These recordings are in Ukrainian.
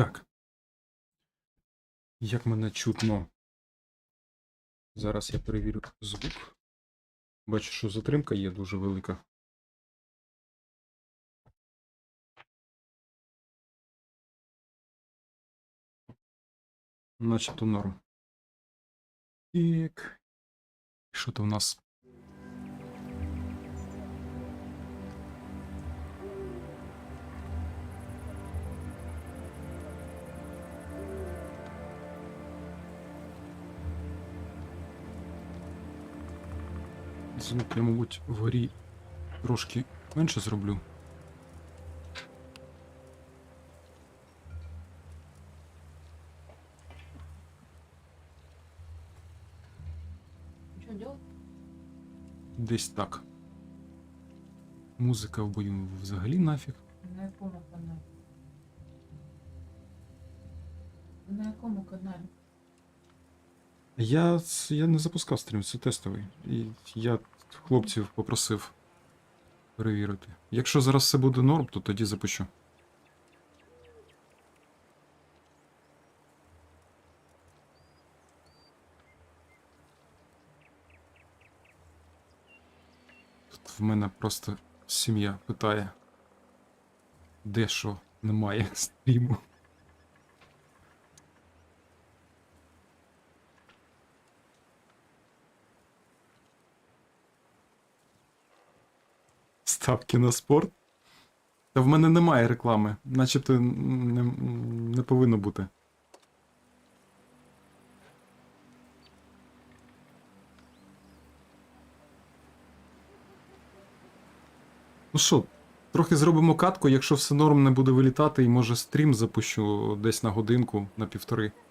Так. Як мене чутно? Зараз я перевірю звук. Бачу, що затримка є дуже велика. Начебто норм. Так. Що то в нас? Звук я, мабуть, вгорі трошки менше зроблю. Десь так. Музика в бою взагалі нафіг. На якому каналі? На якому каналі? Я, я не запускав стрім, це тестовий. І я хлопців попросив перевірити. Якщо зараз все буде норм, то тоді запущу. Тут в мене просто сім'я питає. Де що немає стріму. Ставки на спорт. Та в мене немає реклами. Начебто не, не повинно бути. Ну що, трохи зробимо катку, якщо все норм не буде вилітати, і може стрім запущу десь на годинку, на півтори. —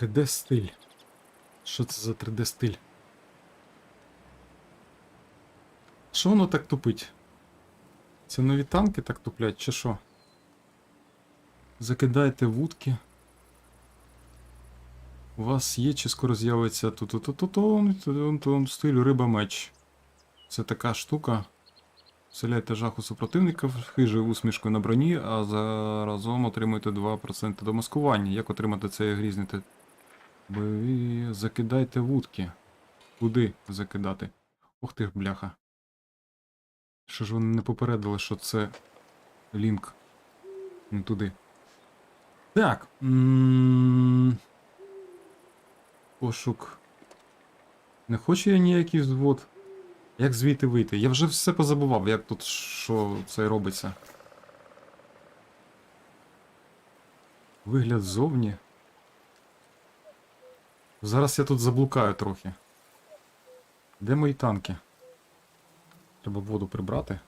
3D стиль. Що це за 3D стиль? Що воно так тупить? Це нові танки так туплять, чи що? Закидайте вудки. У вас є чи скоро з'явиться ту-ту-ту-ту-тун, стиль риба меч. Це така штука. Вселяйте жах у супротивника хижою усмішкою на броні, а заразом отримуєте 2% до маскування. Як отримати це і грізнити? Ви закидайте вудки. Куди закидати? Ух ти ж, бляха. Що ж вони не попередили, що це лінк не туди. Так. Пошук. Не хочу я ніякий звод. Як звідти вийти? Я вже все позабував, як тут що це робиться. Вигляд ззовні. Зараз я тут заблукаю трохи. Де мої танки? Треба воду прибрати.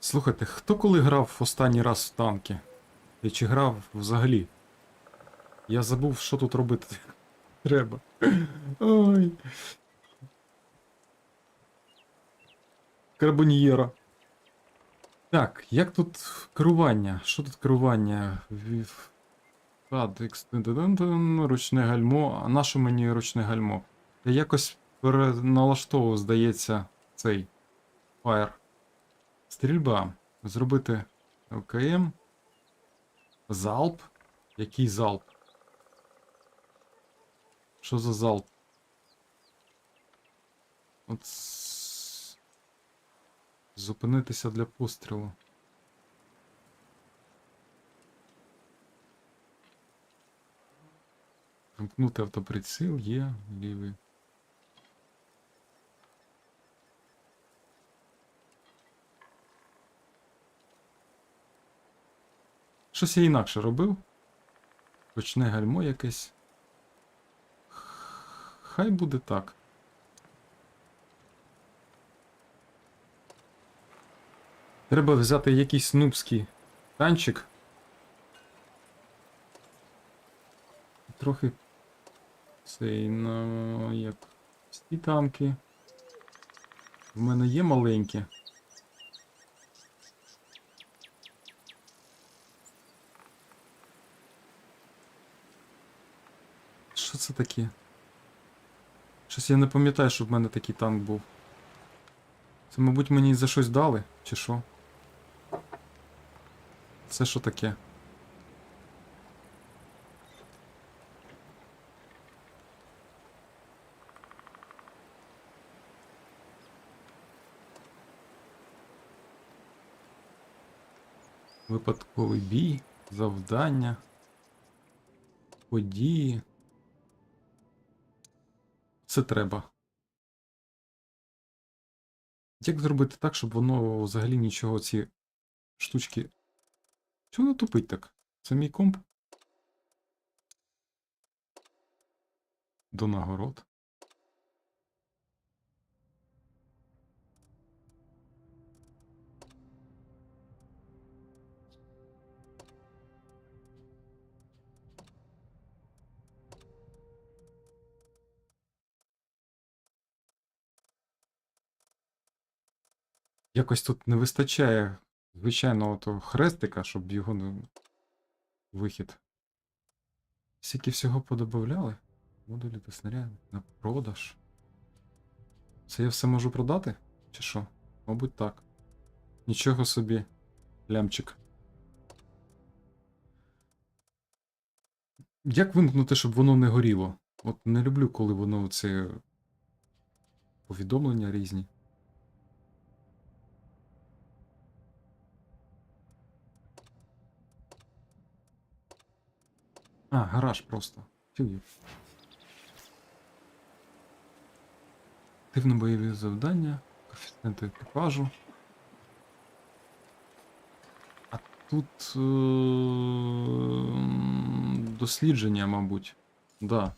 Слухайте, хто коли грав останній раз в танки? І чи грав взагалі? Я забув, що тут робити треба. Ой. Карбоньєра. Так, як тут керування? Що тут керування? Ручне гальмо. А на що мені ручне гальмо? Я якось переналаштовував, здається, цей фаєр. Стрільба. Зробити ОКМ. Залп. Який залп? Що за залп? От... Зупинитися для пострілу. Вимкнути автоприціл є лівий. Щось я інакше робив. Ручне гальмо якесь. Хай буде так. Треба взяти якийсь нубський танчик. Трохи цей ну, як ці танки. В мене є маленькі. Що це таке? Щось я не пам'ятаю, щоб в мене такий танк був. Це, мабуть, мені за щось дали, чи що? Це що таке? Випадковий бій, завдання, події. Це треба. Як зробити так, щоб воно взагалі нічого ці штучки. Чого воно тупить так? Це мій комп? До нагород. Якось тут не вистачає звичайного того хрестика, щоб його не... вихід. Скільки всього подобавляли? Модулі та снаряди. На продаж. Це я все можу продати? Чи що? Мабуть, так. Нічого собі. Лямчик. Як вимкнути, щоб воно не горіло? От не люблю, коли воно це. Повідомлення різні. А, гараж просто. Фігів. Активно бойові завдання, коефіцієнти екіпажу. А тут е- дослідження, мабуть. Да.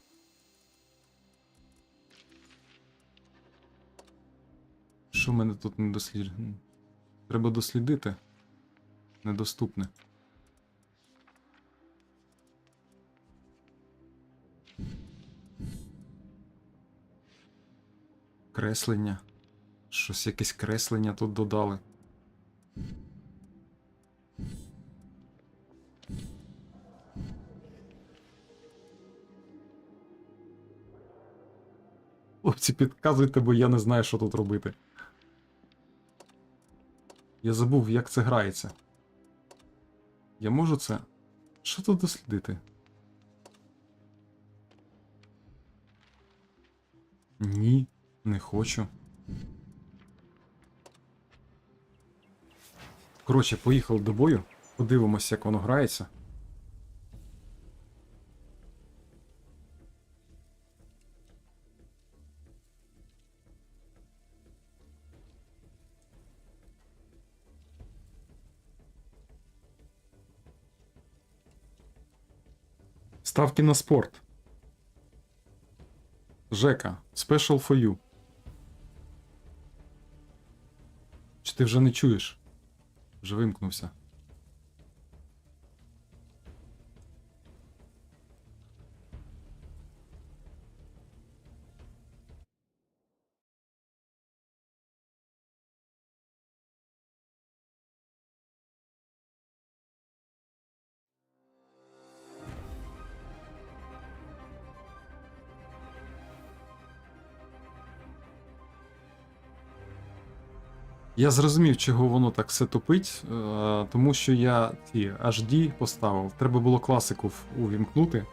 Що в мене тут не досліджено? Треба дослідити. Недоступне. Креслення. Щось якесь креслення тут додали. Хлопці, підказуйте, бо я не знаю, що тут робити. Я забув, як це грається. Я можу це. Що тут дослідити? Не хочу. Коротше, поїхали до бою. Подивимося, як воно грається. Ставки на спорт. Жека, special for you. Ти вже не чуєш? Вже вимкнувся. Я зрозумів, чого воно так все тупить, е, тому що я ці HD поставив. Треба було класику увімкнути.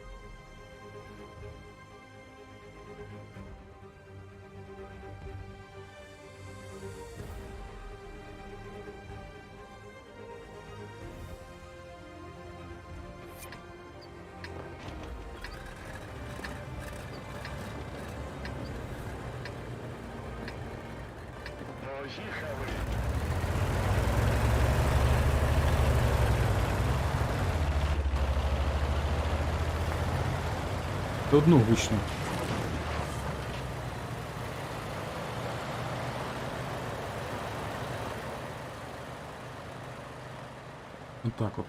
Поїхали. Одну гучно. Отак от.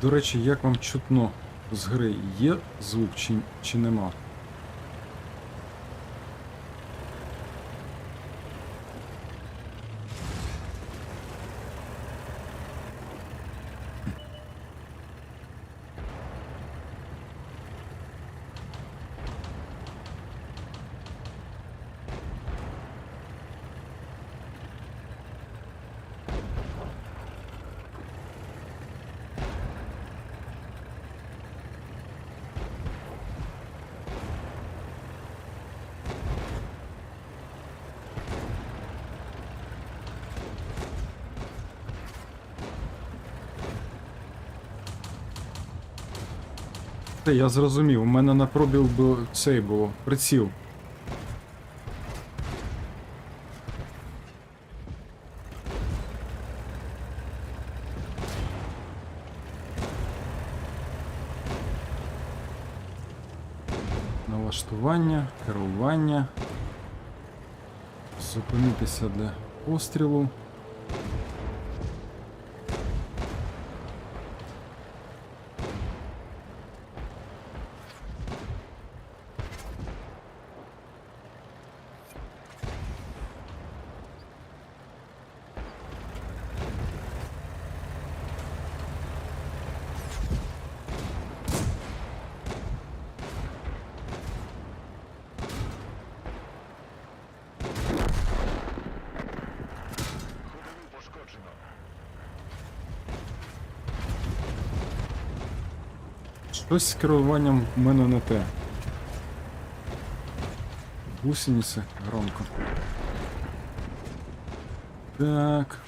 До речі, як вам чутно з гри є звук чи, чи нема? Те, я зрозумів, у мене на пробіл бу- цей було, приціл. Налаштування, керування. Зупинитися для пострілу. Щось з керуванням в мене не те. Гусениці громко. Так.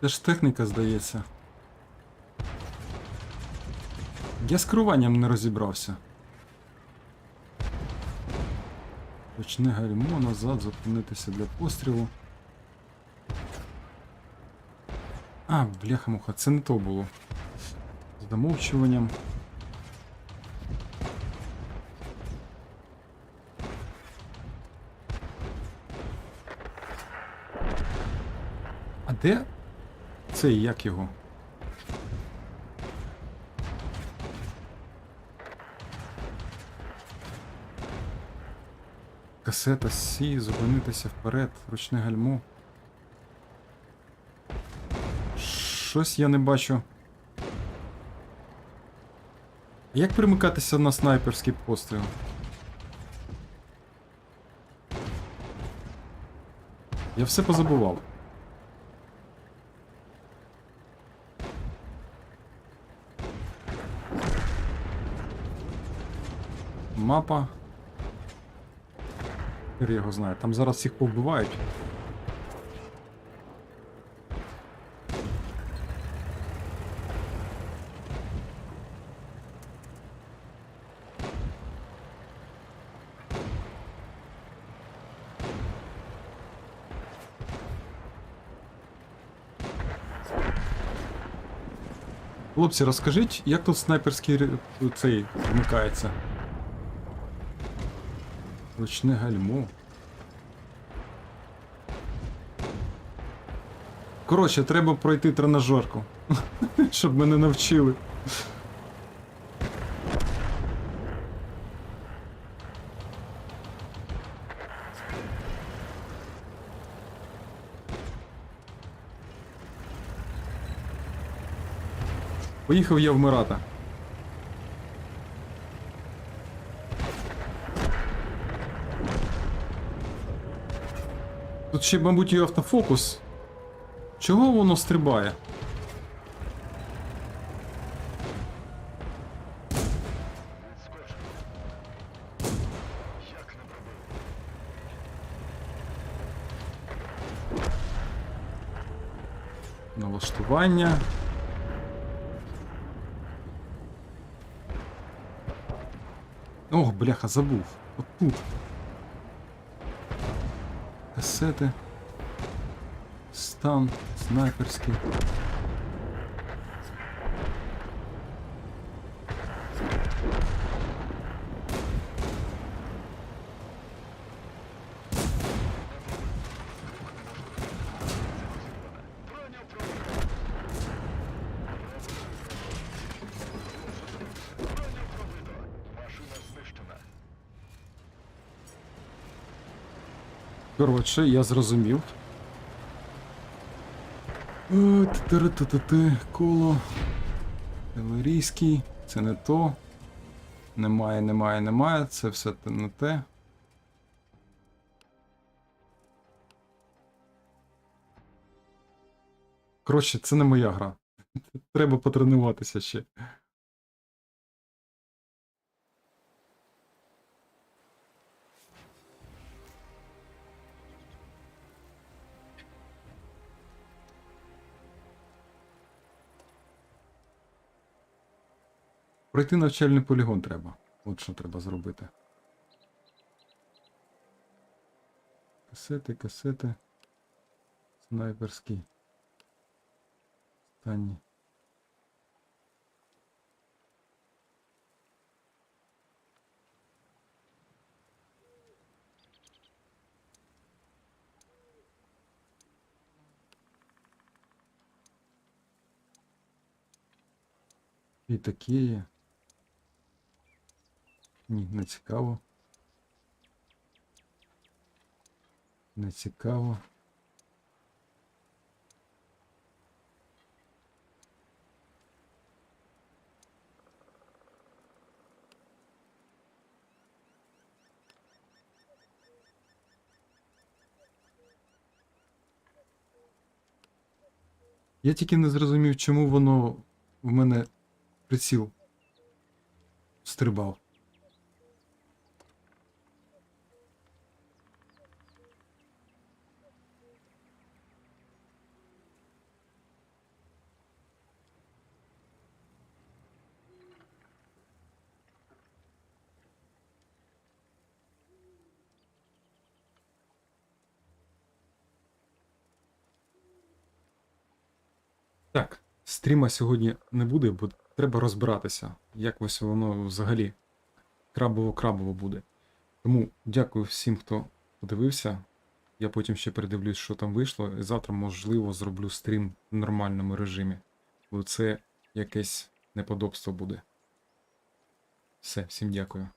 Це ж техніка, здається. Я з керуванням не розібрався. Почне гальмо назад, зупинитися для пострілу. А, бляха-муха, це не то було. З домовчуванням. А де цей як його? Касета Сі, зупинитися вперед, ручне гальмо. Щось я не бачу. Як примикатися на снайперський постріл? Я все позабував. Мапа. Хер його знає. Там зараз всіх повбивають. Хлопці, розкажіть, як тут снайперський цей вмикається? Ручне гальмо. Коротше, треба пройти тренажерку. Щоб мене навчили. Поїхав я вмирати. Тут ще, мабуть, і автофокус. Чого воно стрибає? Відскоджено. Як не пробив. Налаштування. Ох, бляха, забув. От тут. Касети. Стан, снайперський. Коротше, я зрозумів. Ти-ти-ти-ти-ти, Коло. Ілерійський. Це не то. Немає, немає, немає. Це все не те. Коротше, це не моя гра. Треба потренуватися ще. Пройти навчальний полігон треба. От що треба зробити. Касети, касети. Снайперський. Останній. І таке є. Ні, не цікаво. Не цікаво. Я тільки не зрозумів, чому воно в мене приціл стрибав. Так, стріма сьогодні не буде, бо треба розбиратися, як ось воно взагалі крабово-крабово буде. Тому дякую всім, хто подивився. Я потім ще передивлюсь, що там вийшло, і завтра, можливо, зроблю стрім в нормальному режимі. Бо це якесь неподобство буде. Все, всім дякую.